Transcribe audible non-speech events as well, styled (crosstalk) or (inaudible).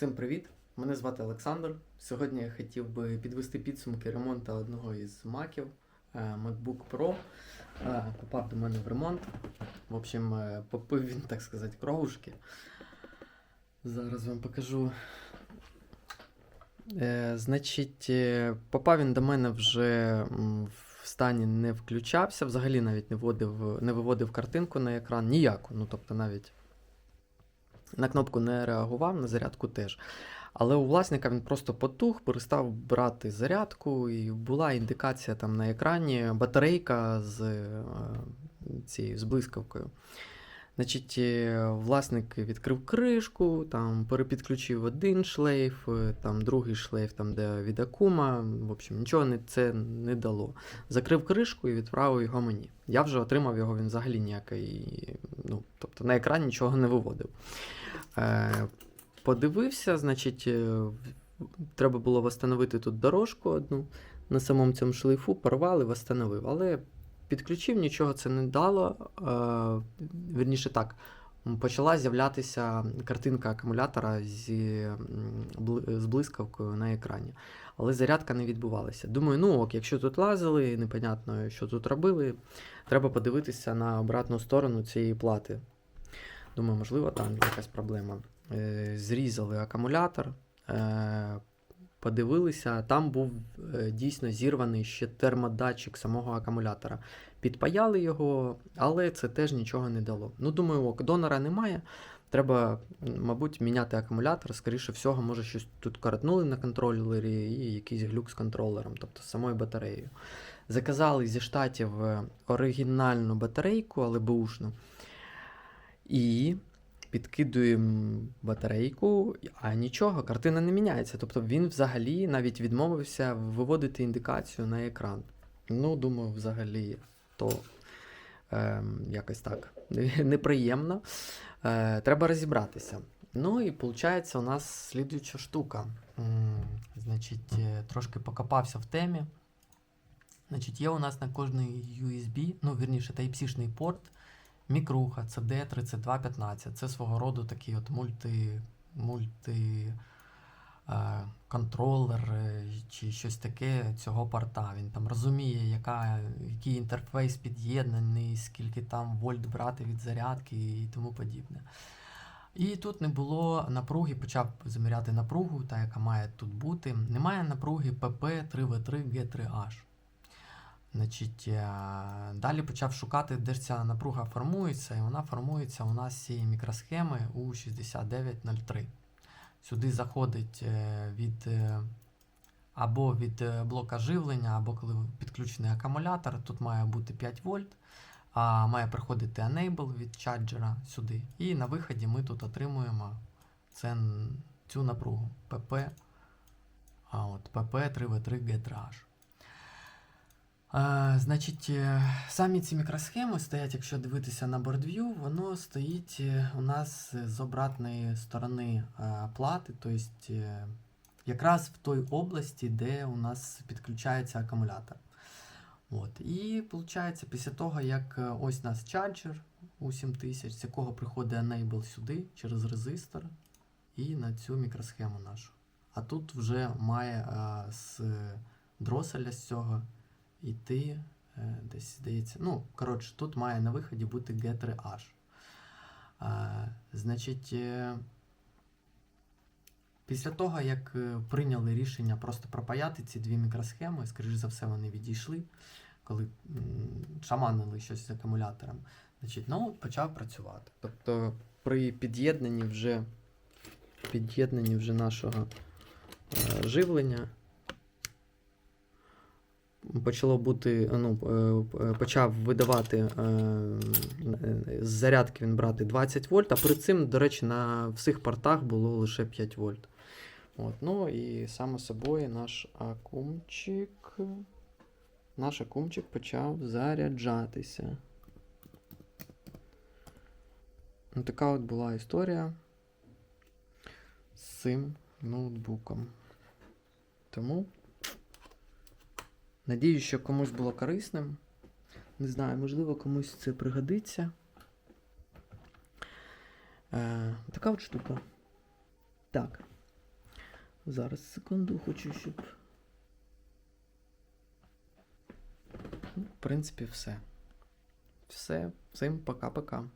Всім привіт! Мене звати Олександр. Сьогодні я хотів би підвести підсумки ремонту одного із маків е, MacBook Pro. Е, Попав до мене в ремонт. В общем, е, попив він, так сказати, кровушки. Зараз вам покажу. Значить, попав він до мене вже в стані не включався, взагалі навіть не вводив, не виводив картинку на екран, ніяку. Ну, тобто навіть на кнопку не реагував, на зарядку теж. Але у власника він просто потух, перестав брати зарядку, і була індикація там на екрані батарейка з е, цією з блискавкою. Значить, е, власник відкрив кришку, там перепідключив один шлейф, е, там другий шлейф, там де від акума. В общем, нічого не, це не дало. Закрив кришку і відправив його мені. Я вже отримав його, він взагалі ніякий. Ну, тобто на екрані нічого не виводив. Е, подивився, значить, е, треба було встановити тут дорожку одну на самому цьому шлейфу, порвали, встановив. Але підключив, нічого це не дало. Е, вірніше так, почала з'являтися картинка акумулятора зі, з блискавкою на екрані. Але зарядка не відбувалася. Думаю, ну ок, якщо тут лазили, непонятно, що тут робили, треба подивитися на обратну сторону цієї плати. Думаю, можливо, там якась проблема. Е, Зрізали акумулятор, е, подивилися, там був е, дійсно зірваний ще термодатчик самого акумулятора. Підпаяли його, але це теж нічого не дало. Ну, думаю, ок, донора немає. Треба, мабуть, міняти акумулятор. Скоріше всього, може, щось тут коротнули на контролері і якийсь глюк з контролером, тобто з самою батареєю. Заказали зі штатів оригінальну батарейку, але бушну. І підкидуємо батарейку, а нічого, картина не міняється. Тобто він взагалі навіть відмовився виводити індикацію на екран. Ну, думаю, взагалі, то ем, якось так (laughs) неприємно. Е, треба розібратися. Ну і виходить, у нас слідуюча штука. Значить, е, трошки покопався в темі. Значить, є у нас на кожний USB, ну, вірніше, Type-C-шний порт, мікруха CD3215. Це свого роду такий от мульти, мульти е, контролер чи щось таке цього порта. Він там розуміє, яка, який інтерфейс під'єднаний, скільки там вольт брати від зарядки і тому подібне. І тут не було напруги, почав заміряти напругу, та яка має тут бути. Немає напруги PP3V3G3H. Значить, е, далі почав шукати, де ж ця напруга формується, і вона формується у нас цієї мікросхеми у 6903. Сюди заходить е, від е, або від блока живлення, або коли підключений акумулятор. Тут має бути 5 вольт, а має приходити Enable від чарджера сюди. І на виході ми тут отримуємо це, цю напругу PP, а от PP3V3G3H. Значить, е, самі ці мікросхеми стоять, якщо дивитися на BoardView, воно стоїть е, у нас з обратної сторони е, плати, тобто якраз в той області, де у нас підключається акумулятор. От. І виходить, після того, як ось у нас чарджер у 7000, з якого приходить Enable сюди через резистор і на цю мікросхему нашу. А тут вже має е, з дроселя з цього йти е, десь здається. Ну, коротше, тут має на виході бути G3H. Е, значить, е, після того, як прийняли рішення просто пропаяти ці дві мікросхеми, скоріш за все, вони відійшли, коли шаманили щось з акумулятором. Значить, ну, почав працювати. Тобто при під'єднанні вже під'єднанні вже нашого живлення почало бути, ну, е, е, почав видавати е, е, з зарядки він брати 20 вольт, а перед цим, до речі, на всіх портах було лише 5 вольт. От, ну і само собою наш акумчик. Наш акумчик почав заряджатися. Ну, така от була історія з цим ноутбуком. Тому Надіюсь, що комусь було корисним. Не знаю, можливо, комусь це пригодиться. Е, така от штука. Так. Зараз секунду хочу, щоб. Ну, в принципі, все. Все. Всім пока-пока.